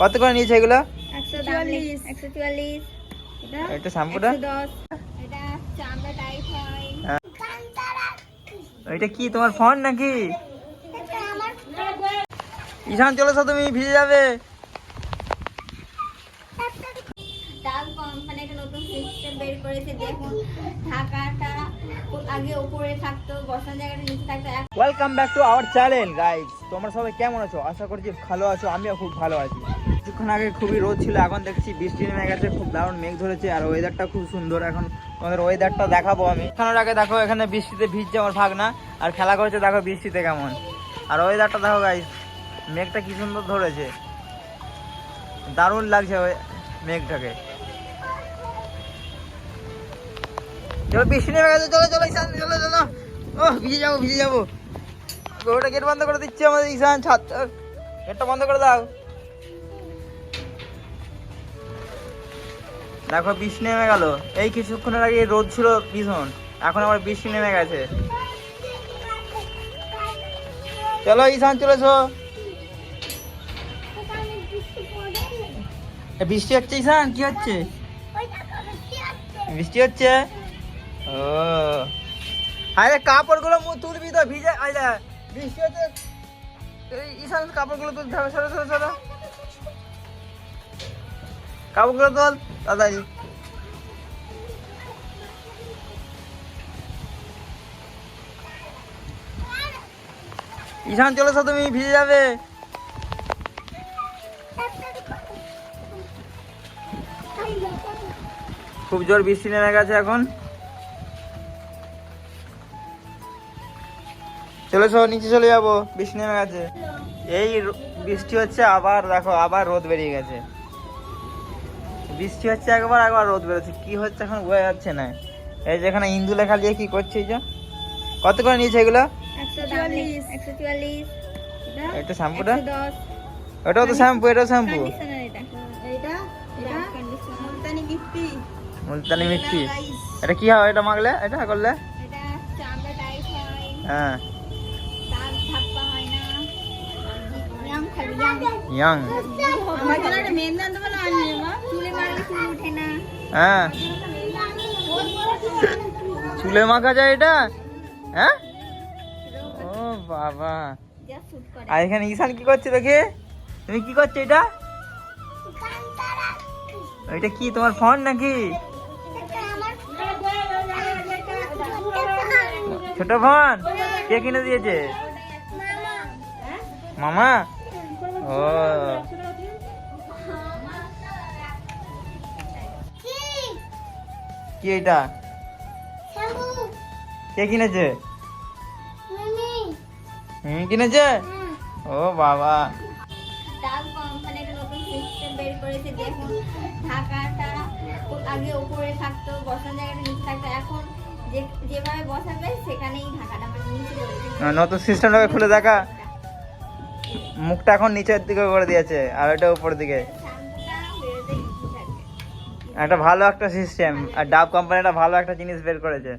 কত করে নিয়েছে এগুলো? এটা শ্যাম্পুটা? এটা হয়। এটা কি তোমার ফোন নাকি? ঈশান চলেছো তুমি ভিজে যাবে। ডাল কোম্পানি একটা নতুন সিস্টেম বের করেছে দেখুন। ঢাকাটা আগে উপরে থাকতো বসার জায়গাটা নিচে থাকতো। Welcome back to our channel guys তোমরা সবাই কেমন আছো? আশা করছি ভালো আছো আমিও খুব ভালো আছি। কিছুক্ষণ আগে খুবই রোদ ছিল, এখন দেখছি বৃষ্টি নেমে গেছে, খুব দারুণ মেঘ ধরেছে, আর ওয়েদারটা খুব সুন্দর। এখন তোমাদের ওয়েদারটা দেখাবো আমি। এখানের আগে দেখো, এখানে বৃষ্টিতে ভিজছে আমার ভাগনা, আর খেলা করছে দেখো বৃষ্টিতে কেমন। আর ওয়েদারটা দেখো গাইজ মেঘটা কি সুন্দর ধরেছে। দারুণ লাগছে মেঘটাকে। চলো বৃষ্টি নেমে গেছে, চলো চলো চলো চলো। ও ভিজে যাব ভিজে যাব। ওটা গেট বন্ধ করে দিচ্ছে আমাদের ঈশান, ছাদ গেটটা বন্ধ করে দাও। দেখো বৃষ্টি নেমে গেল। এই কিছুক্ষণের আগে রোদ ছিল ভীষণ। এখন আবার বৃষ্টি নেমে গেছে। চলো, ঈশান চলেছো বৃষ্টি হচ্ছে, ঈশান? কি হচ্ছে? বৃষ্টি হচ্ছে? ও। আরে, কাপড়গুলো তুলবি তো, ভিজে আরে, বৃষ্টি হচ্ছে। ঈশান, কাপড়গুলো তুলতে হবে, সরো সরো সরো। কাপড়গুলো তোল, তাড়াতাড়ি। ঈশান, চলেছো তুমি, ভিজে যাবে। খুব জোর বৃষ্টি নেমে গেছে এখন। চলেছো, নিচে চলে যাব, বৃষ্টি নেমে গেছে। এই বৃষ্টি হচ্ছে, আবার দেখো, আবার রোদ বেরিয়ে গেছে। বৃষ্টি হচ্ছে একবার একবার রোদ বেরোচ্ছে। কি হচ্ছে এখন বোঝা যাচ্ছে না। এই যে এখানে ইন্দু লেখা দিয়ে কি করছে এই যে? কত করে নিয়েছে এগুলো? এটা শ্যাম্পুটা? ওটাও তো শ্যাম্পু এটাও শ্যাম্পু। এটা। এটা? এটা মুলতানি মিষ্টি। এটা কি হয়? এটা মাগলে এটা করলে? হয়। ইয়াং হ্যাঁ। চুলে মাখা যায় এটা? হ্যাঁ? ও বাবা। আর এখানে ঈশান কি করছে দেখে? তুমি কি করছ এটা? এটা কি, তোমার ফোন নাকি? ছোট ফোন? কে কিনে দিয়েছে? মামা? ও। কি এটা? কে কিনেছে? হুম কিনেছে? ও বাবা। একটা নতুন করেছে দেখুন। ঢাকাটা আগে উপরে থাকতো বসার জায়গাটা নিচে থাকতো। এখন যেভাবে বসাবে সেখানেই ঢাকাটা মানে নিচে নতুন সিস্টেমটাকে খুলে দেখা। মুখটা এখন নিচের দিকে করে দিয়েছে আর ওটা উপরের দিকে। একটা ভালো একটা সিস্টেম আর ডাব কোম্পানি একটা ভালো একটা জিনিস বের করেছে।